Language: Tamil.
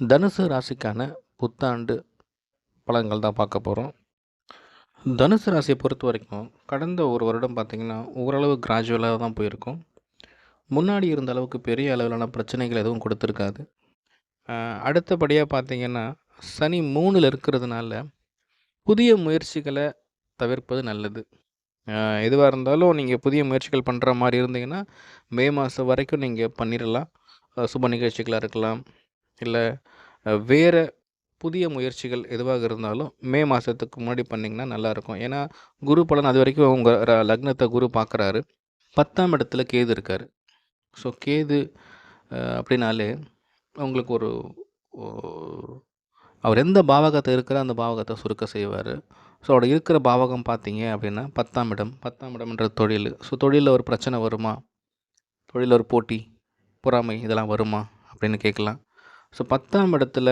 தனுசு ராசிக்கான புத்தாண்டு பலன்கள் தான் பார்க்க போகிறோம் தனுசு ராசியை பொறுத்த வரைக்கும் கடந்த ஒரு வருடம் பார்த்திங்கன்னா ஓரளவு கிராஜுவலாக தான் போயிருக்கும். முன்னாடி இருந்த அளவுக்கு பெரிய அளவிலான பிரச்சனைகள் எதுவும் கொடுத்துருக்காது. அடுத்தபடியாக பார்த்தீங்கன்னா சனி மூணில் இருக்கிறதுனால புதிய முயற்சிகளை தவிர்ப்பது நல்லது. எதுவாக இருந்தாலும் நீங்கள் புதிய முயற்சிகள் பண்ணுற மாதிரி இருந்தீங்கன்னா மே மாதம் வரைக்கும் நீங்கள் பண்ணிடலாம் சுப நிகழ்ச்சிகளாக இருக்கலாம். இல்லை வேறு புதிய முயற்சிகள் எதுவாக இருந்தாலும் மே மாதத்துக்கு முன்னாடி பண்ணிங்கன்னா நல்லாயிருக்கும். ஏன்னா குரு பலன் அது வரைக்கும் உங்கள் லக்னத்தை குரு பார்க்குறாரு பத்தாம் இடத்துல கேது இருக்கார். ஸோ கேது அப்படின்னாலே உங்களுக்கு ஒரு அவர் எந்த பாவகத்தை இருக்கிற அந்த பாவகத்தை சுருக்க செய்வார். ஸோ அவர் இருக்கிற பாவகம் பார்த்தீங்க அப்படின்னா பத்தாம் இடம். பத்தாம் இடம்ன்ற தொழில். ஸோ தொழிலில் ஒரு பிரச்சனை வருமா? தொழிலில் ஒரு போட்டி பொறாமை இதெல்லாம் வருமா? அப்படின்னு கேட்கலாம் ஸோ பத்தாம் இடத்துல